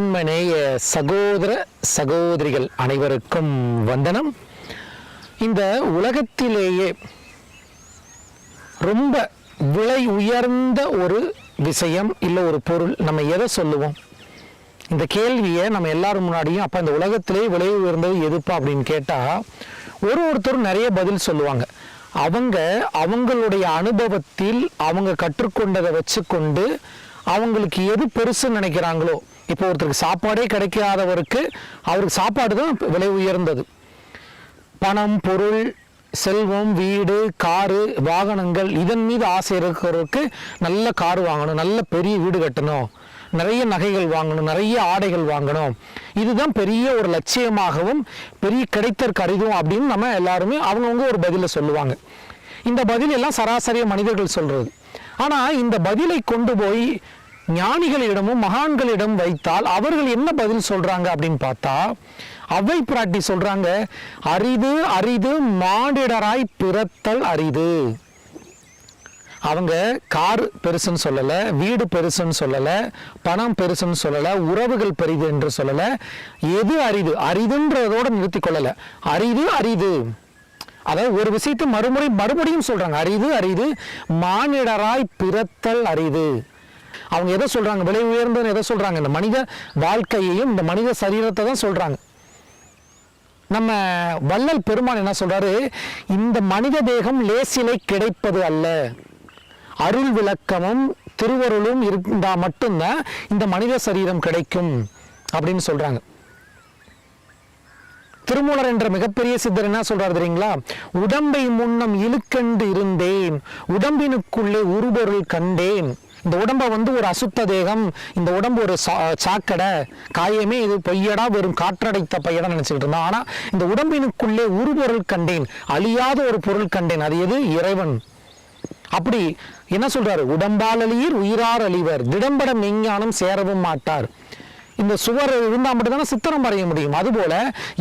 ஆன்மநேய சகோதர சகோதரிகள் அனைவருக்கும் வந்தனம். இந்த உலகத்திலேயே ரொம்ப விலை உயர்ந்த ஒரு விஷயம் இல்லை ஒரு பொருள் நம்ம எதை சொல்லுவோம்? இந்த கேள்வியை நம்ம எல்லாரும் முன்னாடியும் அப்போ இந்த உலகத்திலே விலை உயர்ந்தது எதுப்பா அப்படின்னு கேட்டால் ஒரு ஒருத்தரும் நிறைய பதில் சொல்லுவாங்க. அவங்க அவங்களுடைய அனுபவத்தில் அவங்க கற்றுக்கொண்டதை வச்சுக்கொண்டு அவங்களுக்கு எது பெருசுன்னு நினைக்கிறாங்களோ இப்போ ஒருத்தருக்கு சாப்பாடே கிடைக்காதவருக்கு அவருக்கு சாப்பாடு தான் விலை உயர்ந்தது. பணம் பொருள் செல்வம் வீடு காரு வாகனங்கள் இதன் மீது ஆசை இருக்கிறவருக்கு நல்ல கார் வாங்கணும் நல்ல பெரிய வீடு கட்டணும் நிறைய நகைகள் வாங்கணும் நிறைய ஆடைகள் வாங்கணும். இதுதான் பெரிய ஒரு லட்சியமாகவும் பெரிய கிடைத்தற்கு அரிதும் அப்படின்னு நம்ம எல்லாருமே அவங்கவுங்க ஒரு பதிலை சொல்லுவாங்க. இந்த பதில் எல்லாம் சராசரிய மனிதர்கள் சொல்றது. ஆனால் இந்த பதிலை கொண்டு போய் ஞானிகளிடமும் மகான்களிடம் வைத்தால் அவர்கள் என்ன பதில் சொல்றாங்க அப்படின்னு பார்த்தா அவை பிராட்டி சொல்றாங்க அரிது அரிது மானிடராய் பிறத்தல் அரிது. அவங்க கார் பெருசுன்னு சொல்லலை வீடு பெருசுன்னு சொல்லலை பணம் பெருசுன்னு சொல்லலை உறவுகள் பெரிது என்று சொல்லலை. எது அரிது? அரிதுன்றதோடு நிறுத்தி கொள்ளலை. அரிது அரிது. அதாவது ஒரு விஷயத்தை மறுமுறை மறுபடியும் சொல்றாங்க. அரிது அரிது மானிடராய் பிறத்தல் அரிது. அவங்க எதை சொல்கிறாங்க விலை உயர்ந்ததுன்னு எதை சொல்கிறாங்க இந்த மனித வாழ்க்கையையும் இந்த மனித சரீரத்தை தான் சொல்கிறாங்க நம்ம வள்ளல் பெருமான் என்ன சொல்கிறாரு இந்த மனித தேகம் லேசிலை கிடைப்பது அல்ல. அருள் விளக்கமும் திருவருளும் இருந்தால் மட்டும்தான் இந்த மனித சரீரம் கிடைக்கும் அப்படின்னு சொல்கிறாங்க திருமூலர் என்ற மிகப்பெரிய சித்தர் என்ன சொல்றாரு தெரியுங்களா? உடம்பை முன்னம் இழுக்கண்டு இருந்தேன். உடம்பினுக்குள்ளே உருபொருள் கண்டேன். இந்த உடம்பை வந்து ஒரு அசுத்த தேகம் இந்த உடம்பு ஒரு சா- சாக்கடை காயமே இது பொய்யடா வெறும் காற்றடைத்த பையடா நினைச்சுக்கிட்டு இருந்தான். ஆனால் இந்த உடம்பினுக்குள்ளே ஒரு பொருள் கண்டேன் அழியாத ஒரு பொருள் கண்டேன் அது எது? இறைவன். அப்படி என்ன சொல்றாரு? உடம்பால் அழியர் உயிரார் அழிவர் திடம்பட மெஞ்ஞானம் சேரவும் மாட்டார். இந்த சுவர் இருந்தால் மட்டும்தானே சித்திரம் வரைய முடியும். அதுபோல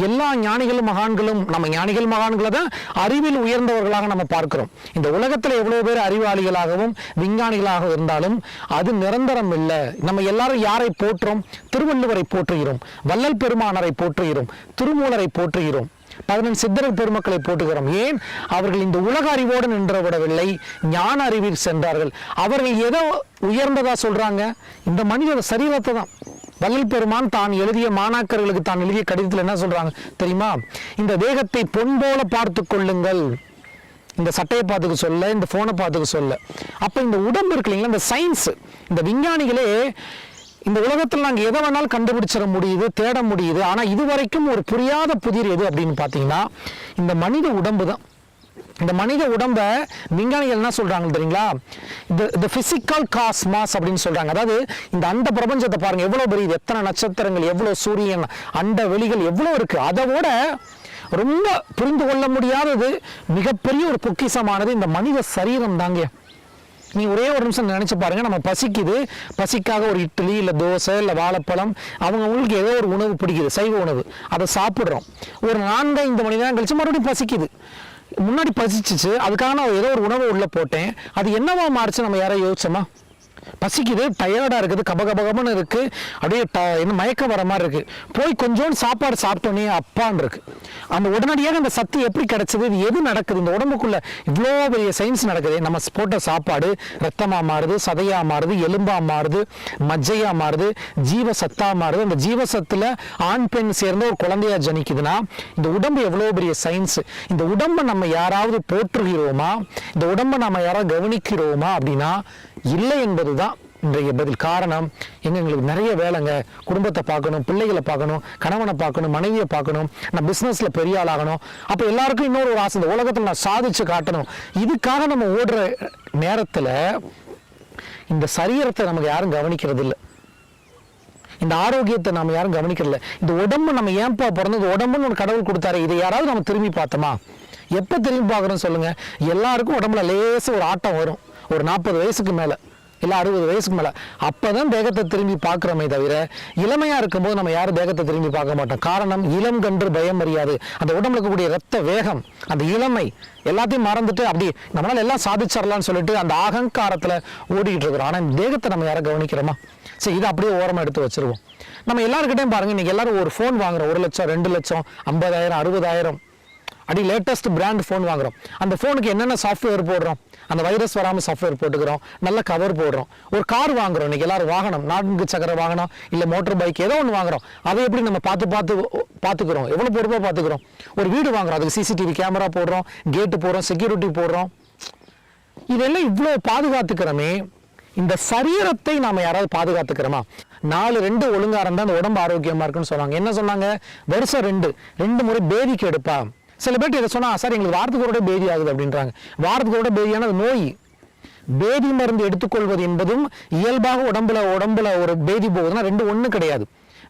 எல்லா ஞானிகளும் மகான்களும் நம்ம ஞானிகள் மகான்களை தான் அறிவில் உயர்ந்தவர்களாக நம்ம பார்க்கிறோம். இந்த உலகத்தில் எவ்வளோ பேர் அறிவாளிகளாகவும் விஞ்ஞானிகளாக இருந்தாலும் அது நிரந்தரம் இல்லை. நம்ம எல்லாரும் யாரை போற்றோம் திருவள்ளுவரை போற்றுகிறோம். வள்ளல் பெருமானரை போற்றுகிறோம். திருமூலரை போற்றுகிறோம். பதினெண் சித்தர்கள் பெருமக்களை போட்டுகிறோம் ஏன்? அவர்கள் இந்த உலக அறிவோடு நின்று விடவில்லை. ஞான அறிவில் சென்றார்கள். அவர்கள் எதோ உயர்ந்ததா சொல்றாங்க? இந்த மனித சரீரத்தை தான். வள்ளல் பெருமான் தான் எழுதிய மாணாக்கர்களுக்கு தான் எழுதிய கடிதத்தில் என்ன சொல்றாங்க? தெரியுமா? இந்த தேகத்தை பொன் போல பார்த்து கொள்ளுங்கள். இந்த சட்டையை பார்த்துக்க சொல்ல இந்த ஃபோனை பார்த்துக்க சொல்ல. அப்போ இந்த உடம்பு இருக்கு இல்லைங்களா? இந்த சயின்ஸ் இந்த விஞ்ஞானிகளே இந்த உலகத்தில் நாங்கள் எதை வேணாலும் கண்டுபிடிச்சிட முடியுது தேட முடியுது. ஆனால் இது வரைக்கும் ஒரு புரியாத புதிர் எது அப்படின்னு பார்த்தீங்கன்னா இந்த மனித உடம்பு தான் இந்த மனித உடம்பை விஞ்ஞானிகள் என்ன சொல்கிறாங்க தெரியுங்களா? இந்த இந்த ஃபிசிக்கல் காஸ்மாஸ் அப்படின்னு சொல்கிறாங்க அதாவது இந்த அந்த பிரபஞ்சத்தை பாருங்கள் எவ்வளோ பெரிய எத்தனை நட்சத்திரங்கள் எவ்வளோ சூரியன் அண்ட வெளிகள் எவ்வளோ இருக்குது அதை விட ரொம்ப புரிந்து கொள்ள முடியாதது மிகப்பெரிய ஒரு பொக்கிஷமானது இந்த மனித சரீரம் தாங்க. நீ ஒரே ஒரு நிமிஷம் நினைச்சு பாருங்க நம்ம பசிக்குது. பசிக்காக ஒரு இட்லி இல்லை தோசை இல்லை வாழைப்பழம் அவங்க அவங்களுக்கு ஏதோ ஒரு உணவு பிடிக்குது சைவ உணவு. அதை சாப்பிட்றோம். ஒரு நான்கு ஐந்து மணி நேரம் கழிச்சு மறுபடியும் பசிக்குது. முன்னாடி பசிச்சிச்சு அதுக்காக நான் ஏதோ ஒரு உணவு உள்ளே போட்டேன். அது என்னவா மாறுச்சு நம்ம யாரையும் யோசிச்சோமா? பசிக்குது டயர்டாக இருக்குது கபகபகபன்னு இருக்கு. அப்படியே ட என்ன மயக்கம் வர மாதிரி இருக்கு. போய் கொஞ்சோண்டு சாப்பாடு சாப்பிட்டோன்னே அப்பான் இருக்கு. அந்த உடனடியாக அந்த சத்து எப்படி கிடைச்சது இது எது நடக்குது? இந்த உடம்புக்குள்ள இவ்வளோ பெரிய சயின்ஸ் நடக்குது. நம்ம போட்ட சாப்பாடு ரத்தமாக மாறுது சதையாக மாறுது எலும்பாக மாறுது மஜ்ஜையாக மாறுது ஜீவ சத்தா மாறுது. அந்த ஜீவ சத்துல ஆண் பெண் சேர்ந்து ஒரு குழந்தையா ஜனிக்குதுன்னா இந்த உடம்பு எவ்வளோ பெரிய சயின்ஸ் இந்த உடம்பை நம்ம யாராவது போற்றுகிறோமா? இந்த உடம்பை நம்ம யாராவது கவனிக்கிறோமா? அப்படின்னா இல்லை என்பது அதுதான் இன்றைய பதில். காரணம் எங்க எங்களுக்கு நிறைய வேலைங்க. குடும்பத்தை பார்க்கணும் பிள்ளைகளை பார்க்கணும் கணவனை பார்க்கணும் மனைவியை பார்க்கணும். நான் பிஸ்னஸில் பெரிய ஆளாகணும் அப்போ எல்லாருக்கும் இன்னொரு ஒரு ஆசை இந்த உலகத்தில் நான் சாதிச்சு காட்டணும். இதுக்காக நம்ம ஓடுற நேரத்தில் இந்த சரீரத்தை நமக்கு யாரும் கவனிக்கிறது இல்லை. இந்த ஆரோக்கியத்தை நம்ம யாரும் கவனிக்கிறதில்ல இந்த உடம்பு நம்ம ஏன்பா பிறந்தது? உடம்புன்னு ஒரு கடவுள் கொடுத்தாரு இதை யாராவது நம்ம திரும்பி பார்த்தோமா? எப்போ திரும்பி பார்க்குறோம் சொல்லுங்க. எல்லாருக்கும் உடம்புல லேசாக ஒரு ஆட்டம் வரும். ஒரு நாற்பது வயசுக்கு மேலே. இல்லை அறுபது வயசுக்கு மேலே. அப்போ தான் தேகத்தை திரும்பி பார்க்குறோமே தவிர இளமையாக இருக்கும்போது நம்ம யாரும் தேகத்தை திரும்பி பார்க்க மாட்டோம். காரணம் இளம் கன்று பயம் அறியாது. அந்த உடம்புல இருக்கக்கூடிய ரத்த வேகம் அந்த இளமை எல்லாத்தையும் மறந்துட்டு அப்படி நம்மளால் எல்லாம் சாதிச்சிடலாம்னு சொல்லிட்டு அந்த அகங்காரத்தில் ஓடிக்கிட்டு இருக்கிறோம். ஆனால் இந்த தேகத்தை நம்ம யாரை கவனிக்கிறோமா? சரி இதை அப்படியே ஓரமாக எடுத்து வச்சிருவோம். நம்ம எல்லாருக்கிட்டையும் பாருங்க இன்றைக்கி எல்லாரும் ஒரு ஃபோன் வாங்குறோம். ஒரு லட்சம் ரெண்டு லட்சம் ஐம்பதாயிரம் அறுபதாயிரம். அடி லேட்டஸ்ட் பிராண்ட் ஃபோன் வாங்குறோம். அந்த ஃபோனுக்கு என்னென்ன சாஃப்ட்வேர் போடுறோம்? அந்த வைரஸ் வராமல் சாஃப்ட்வேர் போட்டுக்கிறோம். நல்ல கவர் போடுறோம். ஒரு கார் வாங்குறோம். இன்றைக்கி எல்லாரும் வாகனம் நான்கு சக்கர வாகனம் இல்லை மோட்டர் பைக் ஏதோ ஒன்று வாங்குறோம். அதை எப்படி நம்ம பார்த்து பார்த்து பார்த்துக்கிறோம்? எவ்வளோ பொறுப்பாக பார்த்துக்கிறோம்? ஒரு வீடு வாங்குறோம். அதுக்கு சிசிடிவி கேமரா போடுறோம். கேட்டு போடுறோம். செக்யூரிட்டி போடுறோம். இதெல்லாம் இவ்வளோ பாதுகாத்துக்கிறோமே இந்த சரீரத்தை நாம் யாராவது பாதுகாத்துக்கிறோமா? நாலு ரெண்டு ஒழுங்காக இருந்தால் அந்த உடம்பு ஆரோக்கியமாக இருக்குன்னு சொன்னாங்க. என்ன சொன்னாங்க? வருஷம் ரெண்டு. ரெண்டு முறை பேதிக்கு எடுப்பா. சில பேர்ட்டு இதை சொன்னால் சார் எங்களுக்கு வாரத்துக்கு ஒரு பேதி ஆகுது அப்படின்றாங்க. வாரத்துக்கு ஒரு பேதியான நோய். பேதி மருந்து எடுத்துக்கொள்வது என்பதும் இயல்பாக உடம்புல உடம்புல ஒரு பேதி போகுதுன்னா ரெண்டு ஒன்றும் கிடையாது.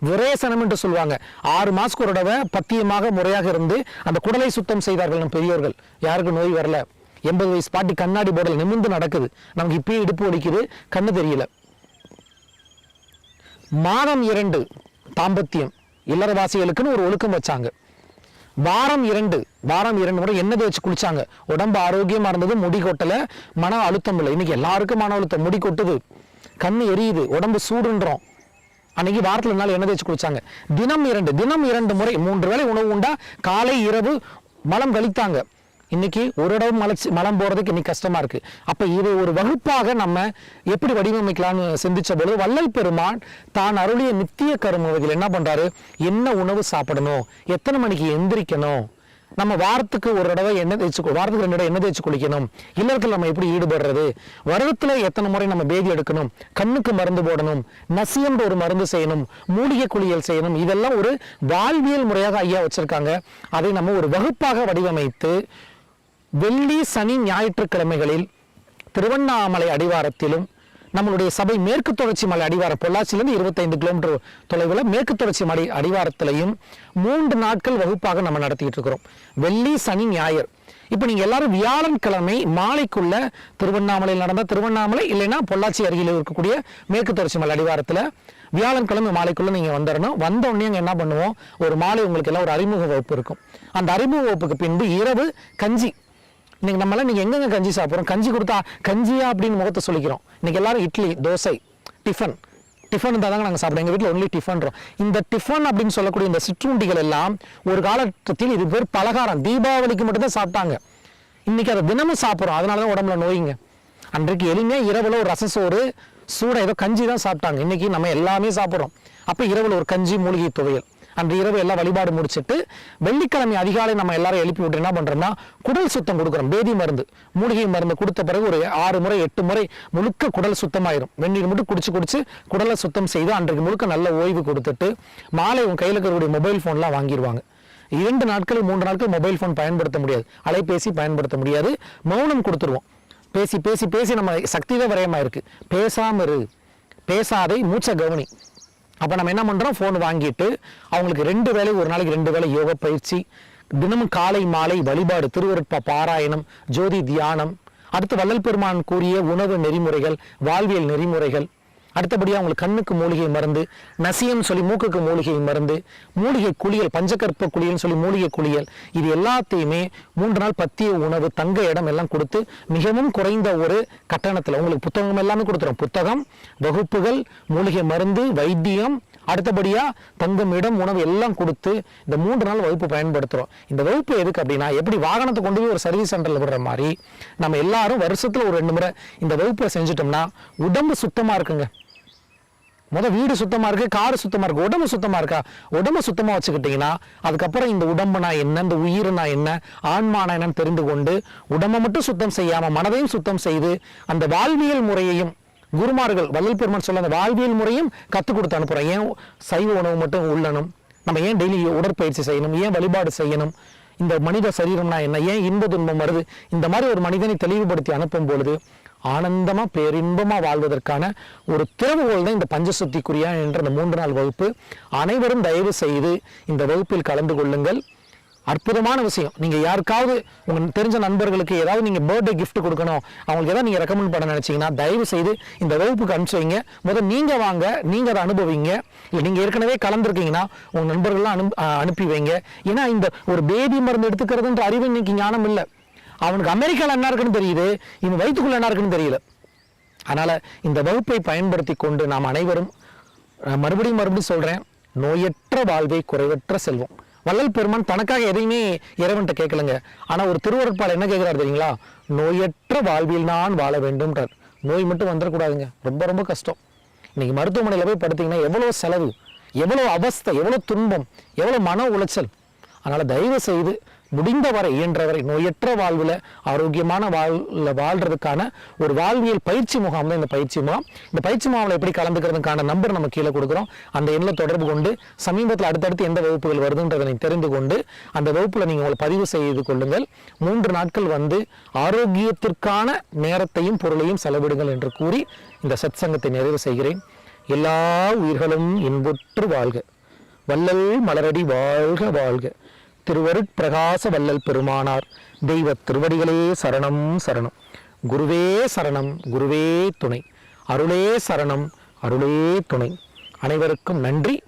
விரேசனம் என்று சொல்லுவாங்க. ஆறு மாதத்துக்கு ஒரு தடவை பத்தியமாக முறையாக இருந்து அந்த குடலை சுத்தம் செய்தார்கள் நம் பெரியோர்கள். யாருக்கு நோய் வரல. எண்பது வயசு பாட்டி கண்ணாடி போடல் நிமிர்ந்து நடக்குது. நமக்கு இப்பயே இடுப்பு ஒடிக்குது கண்ணு தெரியல. மாதம் இரண்டு தாம்பத்தியம். இல்லறவாசிகளுக்குன்னு ஒரு ஒழுக்கம் வச்சாங்க. வாரம் இரண்டு வாரம் இரண்டு முறை எண்ணெய் தேய்ச்சி குளிச்சாங்க. உடம்பு ஆரோக்கியமா இருந்தது முடி கொட்டல மன அழுத்தம் இல்லை. இன்னைக்கு எல்லாருக்கும் மன அழுத்தம் முடி கொட்டுது கண் எரியுது உடம்பு சூடுன்றோம். அன்னைக்கு வாரத்துல நாள் எண்ணெய் தேய்ச்சி குளிச்சாங்க. தினம் இரண்டு தினம் இரண்டு முறை மூன்று வேளை உணவு உண்டா? காலை இரவு மலம் கழித்தாங்க. இன்னைக்கு ஒரு இடம் மலைச்சி மலம் போகிறதுக்கு இன்னைக்கு கஷ்டமாக இருக்குது அப்போ இதை ஒரு வகுப்பாக நம்ம எப்படி வடிவமைக்கலாம்னு சிந்திச்ச பொழுது வள்ளல் பெருமான் தான் அருளிய நித்திய கருமவதில் என்ன பண்ணுறாரு என்ன உணவு சாப்பிடணும்? எத்தனை மணிக்கு எந்திரிக்கணும்? நம்ம வாரத்துக்கு ஒரு தடவை எண்ணெய் தேய்ச்சி வாரத்துக்கு ரெண்டு தடவை எண்ணெய் தேய்ச்சி குளிக்கணும். இல்லறத்தில் நம்ம எப்படி ஈடுபடுறது? வருடத்தில் எத்தனை முறை நம்ம பேதி எடுக்கணும்? கண்ணுக்கு மருந்து போடணும். நசியன்ற ஒரு மருந்து செய்யணும். மூலிகை குளியல் செய்யணும். இதெல்லாம் ஒரு வாழ்வியல் முறையாக ஐயா வச்சுருக்காங்க. அதை நம்ம ஒரு வகுப்பாக வடிவமைத்து வெள்ளி சனி ஞாயிற்றுக்கிழமைகளில் திருவண்ணாமலை அடிவாரத்திலும் நம்மளுடைய சபை மேற்கு தொடர்ச்சி மலை அடிவாரம் பொள்ளாச்சியிலிருந்து இருபத்தைந்து கிலோமீட்டர் தொலைவில் மேற்கு தொடர்ச்சி மலை அடிவாரத்திலையும் மூன்று நாட்கள் வகுப்பாக நம்ம நடத்திக்கிட்டு இருக்கிறோம். வெள்ளி சனி ஞாயிறு. இப்போ நீங்க எல்லாரும் வியாழன்கிழமை மாலைக்குள்ள திருவண்ணாமலையில் நடந்த திருவண்ணாமலை இல்லைன்னா பொள்ளாச்சி அருகில் இருக்கக்கூடிய மேற்கு தொடர்ச்சி மலை அடிவாரத்தில் வியாழன்கிழமை மாலைக்குள்ள நீங்க வந்துடணும் வந்த உடனே என்ன பண்ணுவோம்? ஒரு மாலை உங்களுக்கு எல்லாம் ஒரு அறிமுக வகுப்பு இருக்கும். அந்த அறிமுக வகுப்புக்கு பின்பு இரவு கஞ்சி இன்னைக்கு நம்மளாம் நீங்கள் எங்கெங்க கஞ்சி சாப்பிட்றோம்? கஞ்சி கொடுத்தா கஞ்சியா அப்படின்னு முகத்தை சொல்லிக்கிறோம். இன்னைக்கு எல்லாரும் இட்லி தோசை டிஃபன் டிஃபன் இருந்தால் தாங்க நாங்கள் சாப்பிடுவோம். எங்கள் வீட்டில் ஒன்லி டிஃபன்றோம் இந்த டிஃபன் அப்படின்னு சொல்லக்கூடிய இந்த சிற்றுண்டிகள் எல்லாம் ஒரு காலகட்டத்தில் இது பேர் பலகாரம். தீபாவளிக்கு மட்டும்தான் சாப்பிட்டாங்க. இன்னைக்கு அதை தினமும் சாப்பிட்றோம். அதனால தான் உடம்புல நோய்ங்க. அன்றைக்கு எளிமையாக இரவில் ஒரு ரசசோறு சூடாக ஏதோ கஞ்சி தான் சாப்பிட்டாங்க. இன்னைக்கு நம்ம எல்லாமே சாப்பிட்றோம். அப்போ இரவில் ஒரு கஞ்சி மூலிகை துவையல். அன்று இரவு எல்லாம் வழிபாடு முடிச்சிட்டு வெள்ளிக்கிழமை அதிகாலை நம்ம எல்லாரும் எழுப்பி விட்டு என்ன பண்ணுறோம்னா குடல் சுத்தம் கொடுக்குறோம். பேதி மருந்து மூலிகை மருந்து கொடுத்த பிறகு ஒரு ஆறு முறை எட்டு முறை முழுக்க குடல் சுத்தமாயிரும். வெந்நீர் மட்டும் குடிச்சு குடிச்சு குடலை சுத்தம் செய்து அன்றைக்கு முழுக்க நல்ல ஓய்வு கொடுத்துட்டு மாலை உன் கையில் இருக்கக்கூடிய மொபைல் ஃபோன்லாம் வாங்கிடுவாங்க இரண்டு நாட்கள் மூன்று நாட்கள் மொபைல் ஃபோன் பயன்படுத்த முடியாது. அலைபேசி பயன்படுத்த முடியாது. மௌனம் கொடுத்துருவோம். பேசி பேசி பேசி நம்ம சக்தி தான் விரயமா இருக்கு இரு. பேசாதை மூச்சை கவனி. அப்போ நம்ம என்ன பண்ணுறோம் ஃபோன் வாங்கிட்டு அவங்களுக்கு ரெண்டு வேளை ஒரு நாளைக்கு ரெண்டு வேளை யோக பயிற்சி தினமும் காலை மாலை வழிபாடு திருவருட்ப பாராயணம் ஜோதி தியானம் அடுத்து வள்ளல் பெருமான் கூறிய உணவு நெறிமுறைகள் வாழ்வியல் நெறிமுறைகள் அடுத்தபடியாக உங்களுக்கு கண்ணுக்கு மூலிகை மருந்து நசியம் சொல்லி மூக்குக்கு மூலிகை மருந்து மூலிகை குளியல் பஞ்சகற்ப குளியல்னு சொல்லி மூலிகை குளியல் இது எல்லாத்தையுமே மூன்று நாள் பத்திய உணவு தங்க இடம் எல்லாம் கொடுத்து மிகவும் குறைந்த ஒரு கட்டணத்தில் உங்களுக்கு புத்தகம் எல்லாமே கொடுத்துரும். புத்தகம் வகுப்புகள் மூலிகை மருந்து வைத்தியம் அடுத்தபடியாக தங்கும் இடம் உணவு எல்லாம் கொடுத்து இந்த மூன்று நாள் வகுப்பு பயன்படுத்துகிறோம் இந்த வகுப்பு எதுக்கு அப்படின்னா எப்படி வாகனத்தை கொண்டு போய் ஒரு சர்வீஸ் சென்டரில் விடுற மாதிரி நம்ம எல்லாரும் வருஷத்தில் ஒரு ரெண்டு முறை இந்த வகுப்பை செஞ்சுட்டோம்னா உடம்பு சுத்தமாக இருக்குங்க. முதல் வீடு சுத்தமாக இருக்கு கார் சுத்தமாக இருக்கு உடம்பு சுத்தமாக இருக்கா? உடம்பு சுத்தமாக வச்சுக்கிட்டிங்கன்னா அதுக்கப்புறம் இந்த உடம்புனா என்ன இந்த உயிர்னா என்ன ஆன்மானா என்னன்னு தெரிந்து கொண்டு உடம்பை மட்டும் சுத்தம் செய்யாமல் மனதையும் சுத்தம் செய்து அந்த வாழ்வியல் முறையையும் குருமார்கள் வள்ளல் பெருமன் சொல்ல அந்த வாழ்வியல் முறையும் கற்றுக் கொடுத்து அனுப்புகிறோம் ஏன் சைவ உணவு மட்டும் உள்ளணும்? நம்ம ஏன் டெய்லி உடற்பயிற்சி செய்யணும்? ஏன் வழிபாடு செய்யணும்? இந்த மனித சரீரம்னா என்ன? ஏன் இன்ப துன்பம் வருது? இந்த மாதிரி ஒரு மனிதனை தெளிவுபடுத்தி அனுப்பும் பொழுது ஆனந்தமாக பேரின்பமாக வாழ்வதற்கான ஒரு திறவுகோல் தான் இந்த பஞ்சசுத்திக்குரியா என்ற இந்த மூன்று நாள் வகுப்பு. அனைவரும் தயவு செய்து இந்த வகுப்பில் கலந்து கொள்ளுங்கள். அற்புதமான விஷயம். நீங்கள் யாருக்காவது உங்கள் தெரிஞ்ச நண்பர்களுக்கு ஏதாவது நீங்கள் பர்த்டே கிஃப்ட் கொடுக்கணும் அவங்களுக்கு ஏதாவது நீங்கள் ரெக்கமெண்ட் பண்ண நினைச்சீங்கன்னா தயவு செய்து இந்த வகுப்புக்கு அனுப்பிச்சு வைங்க. முதல் நீங்கள் வாங்க நீங்கள் அதை அனுபவிங்க. இல்லை நீங்கள் ஏற்கனவே கலந்துருக்கீங்கன்னா உங்கள் நண்பர்கள்லாம் அனு அனுப்பி வைங்க. ஏன்னா இந்த ஒரு பேபி மருந்து எடுத்துக்கிறதுன்ற அறிவு இன்னைக்கு ஞானம் இல்லை. அவனுக்கு அமெரிக்காவில் என்ன இருக்குன்னு தெரியுது? இவன் வயிற்றுக்குள்ள என்ன இருக்குன்னு தெரியல. அதனால் இந்த வகுப்பை பயன்படுத்தி கொண்டு நாம் அனைவரும் மறுபடியும் மறுபடியும் சொல்கிறேன் நோயற்ற வாழ்வை குறைவற்ற செல்வம். வள்ளல் பெருமான் தனக்காக எதையுமே இறைவன்ட்ட கேட்கலங்க. ஆனால் ஒரு திருவருட்பால் என்ன கேட்குறாரு தெரியுங்களா? நோயற்ற வாழ்வில் நான் வாழ வேண்டும்ன்றார். நோய் மட்டும் வந்துடக்கூடாதுங்க. ரொம்ப ரொம்ப கஷ்டம். இன்னைக்கு மருத்துவமனையில் போய் படுத்தீங்கன்னா எவ்வளோ செலவு எவ்வளோ அவஸ்தை எவ்வளோ துன்பம் எவ்வளோ மன உளைச்சல். அதனால் தயவு செய்து முடிந்தவரை இயன்றவரை நோயற்ற வாழ்வில் ஆரோக்கியமான வாழ்ல வாழ்றதுக்கான ஒரு வாழ்வியல் பயிற்சி முகாம் தான் இந்த பயிற்சி முகாம். இந்த பயிற்சி முகாமில் எப்படி கலந்துக்கிறதுக்கான நம்பர் நம்ம கீழே கொடுக்குறோம். அந்த எண்ணில் தொடர்பு கொண்டு சமீபத்தில் அடுத்தடுத்து எந்த வகுப்புகள் வருதுன்றதை தெரிந்து கொண்டு அந்த வகுப்பில் நீங்கள் உங்களை பதிவு செய்து கொள்ளுங்கள். மூன்று நாட்கள் வந்து ஆரோக்கியத்திற்கான நேரத்தையும் பொருளையும் செலவிடுங்கள் என்று கூறி இந்த சத் சங்கத்தை நிறைவு செய்கிறேன். எல்லா உயிர்களும் இன்புற்று வாழ்க. வள்ளல் மலரடி வாழ்க வாழ்க. திருவருட்பிரகாச வள்ளல் பெருமானார். தெய்வ திருவடிகளே சரணம் சரணம். குருவே சரணம் குருவே துணை. அருளே சரணம் அருளே துணை. அனைவருக்கும் நன்றி.